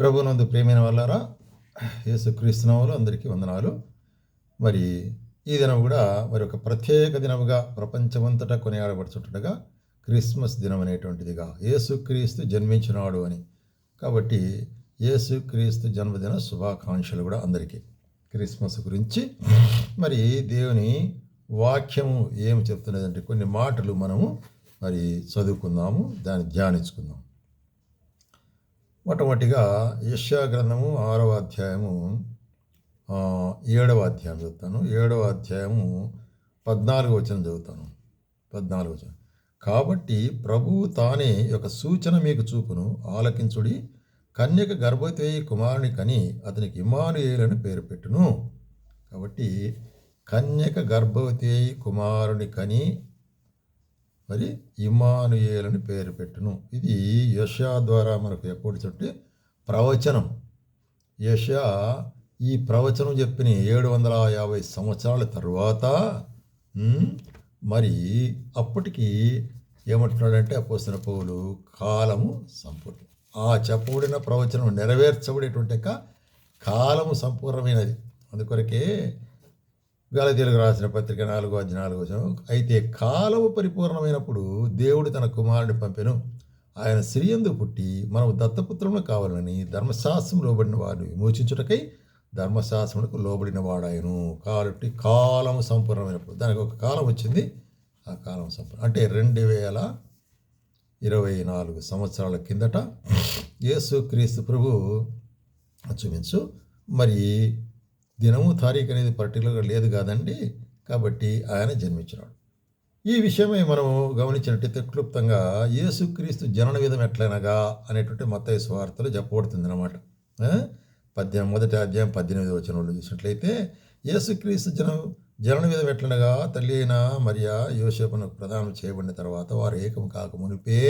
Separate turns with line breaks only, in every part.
ప్రభునందు ప్రేమైన వాళ్ళారా యేసుక్రీస్తునాములు అందరికీ వందనాలు. మరి ఈ దినం కూడా మరి ఒక ప్రత్యేక దినముగా ప్రపంచమంతటా కొనియాడబడుచుంటుండగా క్రిస్మస్ దినం అనేటువంటిదిగా యేసుక్రీస్తు జన్మించినాడు అని. కాబట్టి యేసుక్రీస్తు జన్మదిన శుభాకాంక్షలు కూడా అందరికీ. క్రిస్మస్ గురించి మరి దేవుని వాక్యము ఏమి చెప్తున్నదంటే కొన్ని మాటలు మనము మరి చదువుకుందాము దాన్ని ధ్యానించుకుందాం మొట్టమొదటిగా యశ్యా గ్రంథము ఆరవ అధ్యాయము ఏడవ అధ్యాయం చదువుతాను. ఏడవ అధ్యాయము పద్నాలుగు వచనం చదువుతాను. పద్నాలుగు వచనం. కాబట్టి ప్రభువు తానే ఒక సూచన మీకు చూపును. ఆలకించుడి కన్యక గర్భవతి కుమారుని కని అతనికి ఇమానుయేలని పేరు పెట్టును. కాబట్టి కన్యక గర్భవతి అయి కుమారుని కని మరి ఇమానుయేలని పేరు పెట్టును. ఇది యషా ద్వారా మనకు ఎప్పుడు ప్రవచనం. యషా ఈ ప్రవచనం చెప్పిన ఏడు వందల యాభై సంవత్సరాల తర్వాత మరి అప్పటికి ఏమంటున్నాడంటే అపోసిన పౌలు కాలము సంపూర్ణం. ఆ చెప్పబడిన ప్రవచనం నెరవేర్చబడేటువంటి కాలము సంపూర్ణమైనది. అందుకొరకే గలతీలకు రాసిన పత్రిక నాలుగో నాలుగో వచనం అయితే కాలము పరిపూర్ణమైనప్పుడు దేవుడు తన కుమారుని పంపెను. ఆయన స్త్రీయందు పుట్టి మనము దత్తపుత్రములు కావాలని ధర్మశాస్త్రం లోబడిన వారిని విమోచించుటకై ధర్మశాస్త్రములకు లోబడిన వాడాయను. కాబట్టి కాలము సంపూర్ణమైనప్పుడు దానికి ఒక కాలం వచ్చింది ఆ కాలం సంపూర్ణ అంటే రెండు వేల ఇరవై నాలుగు సంవత్సరాల కిందట యేసు క్రీస్తు ప్రభు చూపించు మరి దినము తారీఖు అనేది పర్టికులర్గా లేదు కాదండి. కాబట్టి ఆయన జన్మించినాడు ఈ విషయమై మనం గమనించినట్టయితే క్లుప్తంగా యేసుక్రీస్తు జనన విధం ఎట్లనగా అనేటువంటి మత స్వార్థలు చెప్పబడుతుంది అనమాట పద్దెనిమిది మొదటి అధ్యాయం పద్దెనిమిది వచ్చిన వాళ్ళు చూసినట్లయితే యేసుక్రీస్తు జన జనన విధం ఎట్లనగా తల్లి అయిన మరియా యోసేపును ప్రదానం చేయబడిన తర్వాత వారు ఏకం కాక మునిపే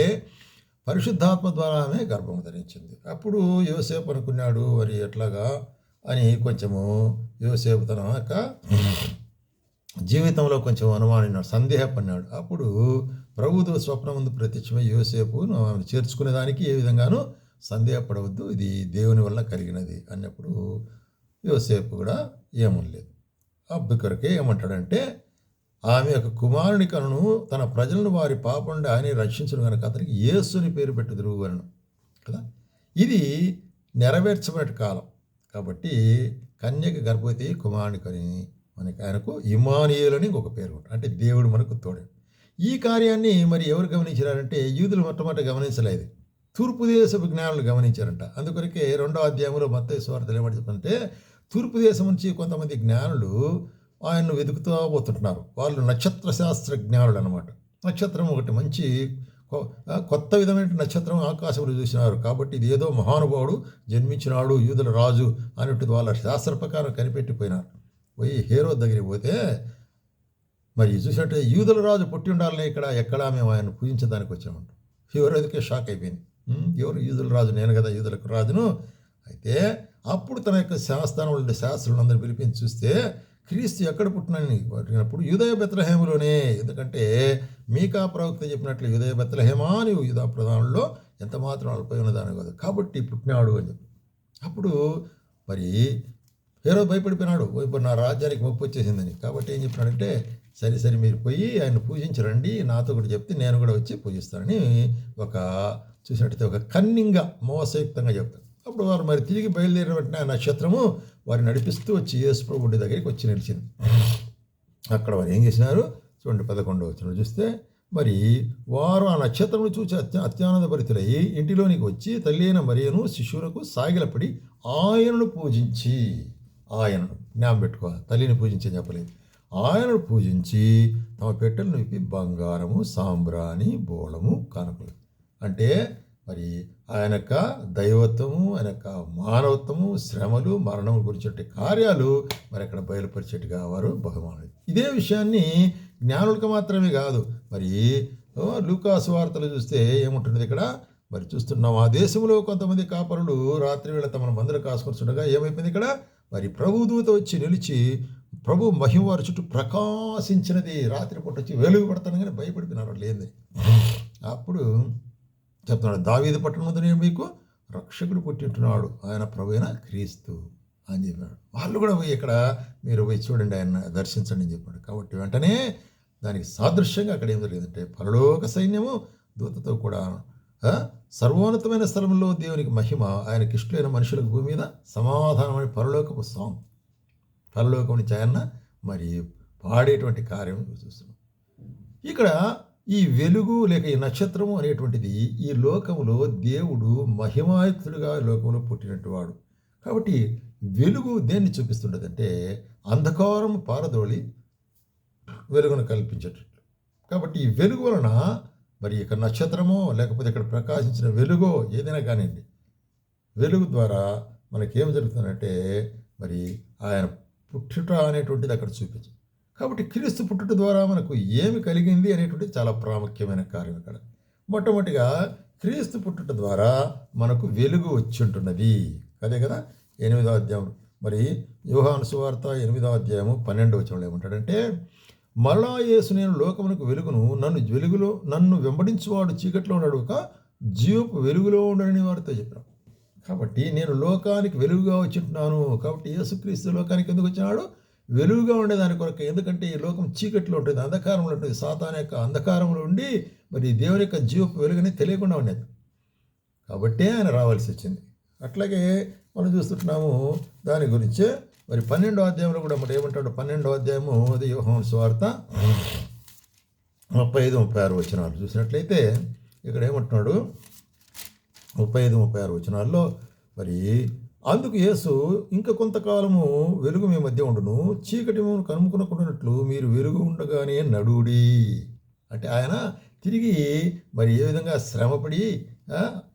పరిశుద్ధాత్మ ద్వారా ఆమె గర్భం ధరించింది. అప్పుడు యోసేపు అనుకున్నాడు మరి ఎట్లాగా అని కొంచెము యోసేపు తన యొక్క జీవితంలో కొంచెం అనుమానినాడు సందేహపడినాడు. అప్పుడు ప్రభుత్వ స్వప్న ముందు ప్రత్యక్షమై యోసేపు నువ్వు ఆమెను చేర్చుకునేదానికి ఏ విధంగానూ సందేహపడవద్దు ఇది దేవుని వల్ల కలిగినది అన్నప్పుడు యోసేపు కూడా ఏమనలేదు. అబ్బు కొరకే ఏమంటాడంటే ఆమె యొక్క కుమారుని కనును తన ప్రజలను వారి పాపండి ఆయన రక్షించడం కనుక అతనికి యేసుని పేరు పెట్టుదురు అను కదా? ఇది నెరవేర్చబడే కాలం. కాబట్టి కన్యక గర్భవతి కుమారుని మనకి ఆయనకు ఇమానియులని ఒక పేరు అంటే దేవుడు మనకు తోడు. ఈ కార్యాన్ని మరి ఎవరు గమనించారంటే యూదులు మొట్టమొదటి గమనించలేదు. తూర్పు దేశపు జ్ఞానులు గమనించారంట. అందుకొరకే రెండో అధ్యాయంలో మత్తయి స్వార్థలు ఏమని చెప్పంటే తూర్పు దేశం నుంచి కొంతమంది జ్ఞానులు ఆయన్ను వెతుకుతూ పోతుంటున్నారు. వాళ్ళు నక్షత్ర శాస్త్ర జ్ఞానులు అనమాట నక్షత్రం ఒకటి మంచి కొత్త విధమైన నక్షత్రం ఆకాశంలో చూసినారు. కాబట్టి ఇది ఏదో మహానుభావుడు జన్మించినాడు యూదుల రాజు అనేటువంటి వాళ్ళ శాస్త్ర ప్రకారం కనిపెట్టిపోయినారు. పోయి హేరో దగ్గరికి పోతే మరి చూసినట్టే యూదుల రాజు పుట్టి ఉండాలని ఇక్కడ ఎక్కడా మేము ఆయన పూజించడానికి వచ్చామంటాం. ఎదుకే షాక్ అయిపోయింది. ఎవరు? యూదుల రాజు నేను కదా యూదులకు రాజును? అయితే అప్పుడు తన యొక్క శాస్త్రంలో ఉండే అందరూ పిలిపించి చూస్తే క్రీస్తు ఎక్కడ పుట్టినని అడిగినప్పుడు యూదయ బెత్రహేములోనే ఎందుకంటే మీకా ప్రవక్త చెప్పినట్లు యూదయ బెత్రహేమా అని యుధా ప్రధానంలో ఎంత మాత్రం అల్పై ఉన్నదాని కాదు. కాబట్టి పుట్టినాడు అని చెప్పి. అప్పుడు మరి హేరో భయపడిపోయినాడు. ఇప్పుడు నా రాజ్యానికి మొప్పు వచ్చేసిందని. కాబట్టి ఏం చెప్పినాడంటే సరే సరే మీరు పోయి ఆయన పూజించరండి నాతో కూడా చెప్తే నేను కూడా వచ్చి పూజిస్తానని ఒక చూసినట్టయితే ఒక కన్నింగా మోసయుక్తంగా చెప్తాను అప్పుడు వారు మరి తిరిగి బయలుదేరిన వెంటనే ఆ నక్షత్రము వారిని నడిపిస్తూ వచ్చి యేసు ప్రభుడి దగ్గరికి వచ్చి నిలిచింది. అక్కడ వారు ఏం చేసినారు? చూడండి పదకొండవ వచ్చిన చూస్తే మరి వారు ఆ నక్షత్రమును చూసి అత్య అత్యానంద భరితులై ఇంటిలోనికి వచ్చి తల్లి అయిన మరియను శిశువులకు సాగిలపడి ఆయనను పూజించి ఆయనను జ్ఞాపం పెట్టుకోవాలి తల్లిని పూజించని చెప్పలేదు. ఆయనను పూజించి తమ పెట్టెలను విప్పి బంగారము సాంబ్రాణి బోళము కానుకలు. అంటే మరి ఆయన యొక్క దైవత్వము ఆయన యొక్క మానవత్వము శ్రమలు మరణం గురించే కార్యాలు మరి అక్కడ బయలుపరిచేట్టుగా వారు బహుమానం ఇదే విషయాన్ని జ్ఞానులకు మాత్రమే కాదు మరి లూకాసు వార్తలు చూస్తే ఏముంటుంది ఇక్కడ? మరి చూస్తున్నాం ఆ దేశంలో కొంతమంది కాపరులు రాత్రి వేళ తమ మందులు కాసుకొస్తుండగా ఏమైపోయింది ఇక్కడ? మరి ప్రభుదూత వచ్చి నిలిచి ప్రభు మహిమ వారి చుట్టూ ప్రకాశించినది. రాత్రి పూట వచ్చి వెలుగు పడతాను కానీ భయపడిపోయినారు లేదని అప్పుడు చెప్తున్నాడు దావీది పట్టణం నేను మీకు రక్షకుడు పుట్టింటున్నాడు ఆయన ప్రభువైన క్రీస్తు అని చెప్పాడు. వాళ్ళు కూడా పోయి ఇక్కడ మీరు పోయి చూడండి ఆయన దర్శించండి అని చెప్పాడు. కాబట్టి వెంటనే దానికి సాదృశ్యంగా అక్కడ ఏం జరిగిందంటే పరలోక సైన్యము దూతతో కూడా సర్వోన్నతమైన స్థలంలో దేవునికి మహిమ ఆయనకి ఇష్టమైన మనుషులకు భూమి మీద సమాధానమైన పరలోకపు సాంగ్ పరలోకం నుంచి ఆయన మరి పాడేటువంటి కార్యం చూస్తున్నాం. ఇక్కడ ఈ వెలుగు లేక ఈ నక్షత్రము అనేటువంటిది ఈ లోకములో దేవుడు మహిమాయుక్తుడుగా లోకంలో పుట్టినట్టు వాడు. కాబట్టి వెలుగు దేన్ని చూపిస్తుండదంటే అంధకారం పారదోళి వెలుగును కల్పించేటట్లు కాబట్టి ఈ వెలుగు వలన మరి ఇక్కడ నక్షత్రమో లేకపోతే ఇక్కడ ప్రకాశించిన వెలుగో ఏదైనా కానివ్వండి వెలుగు ద్వారా మనకేం జరుగుతుందంటే మరి ఆయన పుట్టుట అనేటువంటిది అక్కడ చూపించు కాబట్టి క్రీస్తు పుట్టుట ద్వారా మనకు ఏమి కలిగింది అనేటువంటిది చాలా ప్రాముఖ్యమైన కార్యం ఇక్కడ. మొట్టమొదటిగా క్రీస్తు పుట్టుట ద్వారా మనకు వెలుగు వచ్చి ఉంటున్నది అదే కదా ఎనిమిదో అధ్యాయం. మరి యోహాను సువార్త ఎనిమిదో అధ్యాయము పన్నెండో వచనంలో ఏమంటాడంటే మరలా యేసు నేను లోకమునకు వెలుగును నన్ను వెలుగులో నన్ను వెంబడించువాడు చీకట్లో నడుక జీవపు వెలుగులో ఉండడని వారితో చెప్పాను కాబట్టి నేను లోకానికి వెలుగుగా వచ్చింటున్నాను. కాబట్టి యేసుక్రీస్తు లోకానికి ఎందుకు వచ్చినాడు? వెలుగుగా ఉండేదాని కొరకు ఎందుకంటే ఈ లోకం చీకట్లో ఉంటుంది అంధకారంలో ఉంటుంది. సాతాన్ యొక్క అంధకారంలో ఉండి మరి దేవుని యొక్క జీవపు వెలుగుని తెలియకుండా ఉండేది. కాబట్టే ఆయన రావాల్సి వచ్చింది. అట్లాగే మనం చూస్తుంటున్నాము దాని గురించే. మరి పన్నెండో అధ్యాయంలో కూడా మరి ఏమంటాడు? పన్నెండో అధ్యాయము అది యోహం స్వార్త ముప్పై ఐదు ముప్పై ఆరు వచనాలు. చూసినట్లయితే ఇక్కడ ఏమంటున్నాడు? ముప్పై ఐదు ముప్పై ఆరు వచనాల్లో మరి అందుకు యేసు ఇంకా కొంతకాలము వెలుగు మీ మధ్య ఉండును చీకటి మేము కనుముకునకుండానట్లు మీరు వెలుగు ఉండగానే నడుడి అంటే ఆయన తిరిగి మరి ఏ విధంగా శ్రమపడి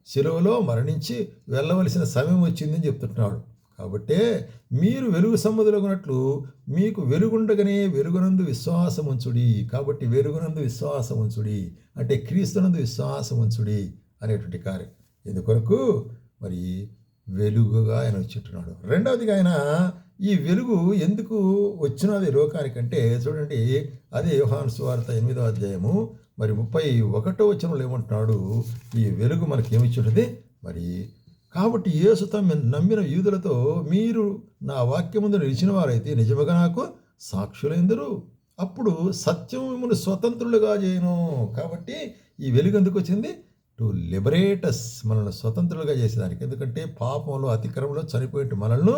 సెలవులో మరణించి వెళ్ళవలసిన సమయం వచ్చిందని చెప్తున్నాడు కాబట్టే మీరు వెలుగు సంబంధులగునట్లు మీకు వెలుగుండగానే వెలుగునందు విశ్వాసం ఉంచుడి కాబట్టి వెలుగునందు విశ్వాసం ఉంచుడి అంటే క్రీస్తునందు విశ్వాసం ఉంచుడి అనేటువంటి కార్యం. ఎందుకొరకు? మరి వెలుగుగా ఆయన వచ్చిట్టున్నాడు. రెండవదిగా ఆయన ఈ వెలుగు ఎందుకు వచ్చినది లోకానికంటే చూడండి అదే యోహాను సువార్త ఎనిమిదో అధ్యాయము మరి ముప్పై ఒకటో వచనంలో ఏమంటున్నాడు ఈ వెలుగు మనకి ఏమిచ్చుంటుంది మరి కాబట్టి యేసు తమ్మి నమ్మిన యూదులతో మీరు నా వాక్యముందు నిలిచిన వారైతే నిజముగా నాకు సాక్షులైందరు. అప్పుడు సత్యం స్వతంత్రులుగా చేయను. కాబట్టి ఈ వెలుగు ఎందుకు వచ్చింది? టు లిబరేటస్ మనల్ని స్వతంత్రులుగా చేసేదానికి. ఎందుకంటే పాపంలో అతిక్రమంలో చనిపోయేట్టు మనల్ని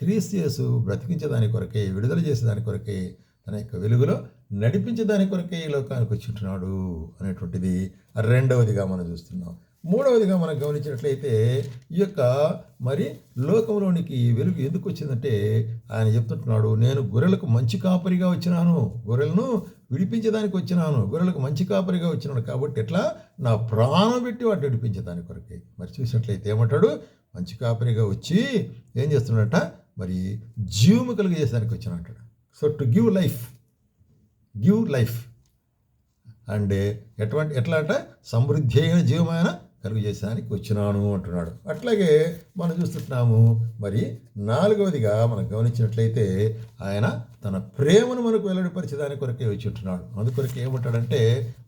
క్రీస్తు బ్రతికించేదాని కొరకే విడుదల చేసేదాని కొరకే తన యొక్క వెలుగులో నడిపించేదాని కొరకే ఈ లోకానికి వచ్చింటున్నాడు అనేటువంటిది రెండవదిగా మనం చూస్తున్నాం. మూడవదిగా మనం గమనించినట్లయితే ఈ యొక్క మరి లోకంలోనికి వెలుగు ఎందుకు వచ్చిందంటే ఆయన చెప్తుంటున్నాడు నేను గొర్రెలకు మంచి కాపరిగా వచ్చినాను. గొర్రెలను విడిపించడానికి వచ్చినాను గొర్రెలకు మంచి కాపరిగా వచ్చినాను కాబట్టి ఎట్లా? నా ప్రాణం పెట్టి వాటిని విడిపించేదాని కొరకే. మరి చూసినట్లయితే ఏమంటాడు? మంచి కాపరిగా వచ్చి ఏం చేస్తున్నాడట? మరి జీవము కలిగజేసానికి వచ్చిన అంటాడు so to give life give life. And ఎటువంటి ఎట్లా అంటే? సమృద్ధి అయిన జీవమైన కలుగు చేసానికి వచ్చినాను అంటున్నాడు. అట్లాగే మనం చూస్తున్నాము మరి నాలుగవదిగా మనం గమనించినట్లయితే ఆయన తన ప్రేమను మనకు వెల్లడిపరిచేదాని కొరకే వచ్చి ఉంటున్నాడు. అందుకొరకే ఏమంటాడంటే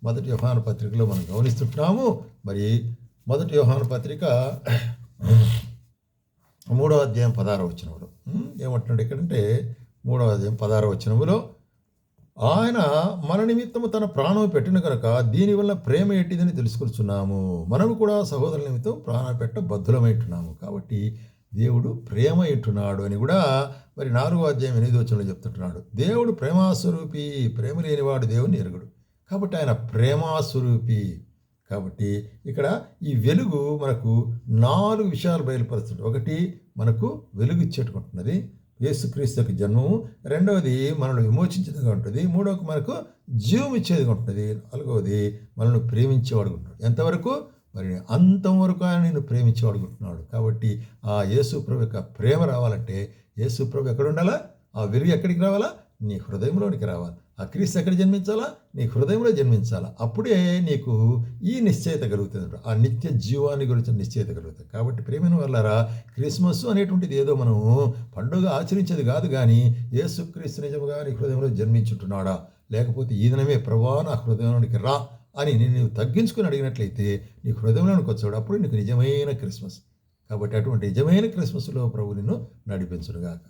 మొదటి వ్యవహాన పత్రికలో మనం గమనిస్తుంటున్నాము మరి మొదటి వ్యవహాన పత్రిక మూడో అధ్యాయం పదార వచ్చినప్పుడు ఏమంటున్నాడు ఇక్కడంటే మూడో అధ్యాయం పదార వచ్చినములో ఆయన మన నిమిత్తము తన ప్రాణం పెట్టిన కనుక దీనివల్ల ప్రేమ ఎట్టిదని తెలుసుకొచ్చున్నాము మనము కూడా సహోదరుల నిమిత్తం ప్రాణం పెట్ట బద్ధులమైంటున్నాము కాబట్టి దేవుడు ప్రేమ ఇంటున్నాడు అని కూడా మరి నాలుగో అధ్యాయం ఎనిమిది వచనంలో చెప్తుంటున్నాడు. దేవుడు ప్రేమాస్వరూపి ప్రేమ లేనివాడు దేవుని ఎరుగుడు. కాబట్టి ఆయన ప్రేమాస్వరూపి. కాబట్టి ఇక్కడ ఈ వెలుగు మనకు నాలుగు విషయాలు బయలుపరుస్తుంది. ఒకటి మనకు వెలుగు ఇచ్చేటుకుంటున్నది యేసుక్రీస్తు యొక్క జన్మము. రెండవది మనల్ని విమోచించేదిగా ఉంటుంది. మూడవది మనకు జీవం ఇచ్చేదిగా ఉంటుంది. నాలుగవది మనల్ని ప్రేమించేవాడు ఉంటాడు ఎంతవరకు? మరి అంతం వరకు ఆయన నేను ప్రేమించేవాడు ఉంటున్నాడు. కాబట్టి ఆ యేసుప్రభు యొక్క ప్రేమ రావాలంటే యేసుప్రభు ఎక్కడ ఉండాలా? ఆ వెలుగు ఎక్కడికి రావాలా? నీ హృదయంలోనికి రావాలి. ఆ క్రీస్తు ఎక్కడ జన్మించాలా? నీ హృదయంలో జన్మించాలా? అప్పుడే నీకు ఈ నిశ్చయత కలుగుతుంది ఆ నిత్య జీవాన్ని గురించి నిశ్చయత కలుగుతుంది. కాబట్టి ప్రేమైన వాళ్ళారా క్రిస్మస్ అనేటువంటిది ఏదో మనం పండుగ ఆచరించేది కాదు కానీ ఏసుక్రీస్తు నిజముగా నీ హృదయంలో జన్మించుంటున్నాడా? లేకపోతే ఈ దినమే ప్రభా నా హృదయంలోనికి రా అని నేను తగ్గించుకుని అడిగినట్లయితే నీ హృదయంలోనికి వచ్చాడు అప్పుడు నీకు నిజమైన క్రిస్మస్. కాబట్టి అటువంటి నిజమైన క్రిస్మస్లో ప్రభు నిన్ను నడిపించునుగాక.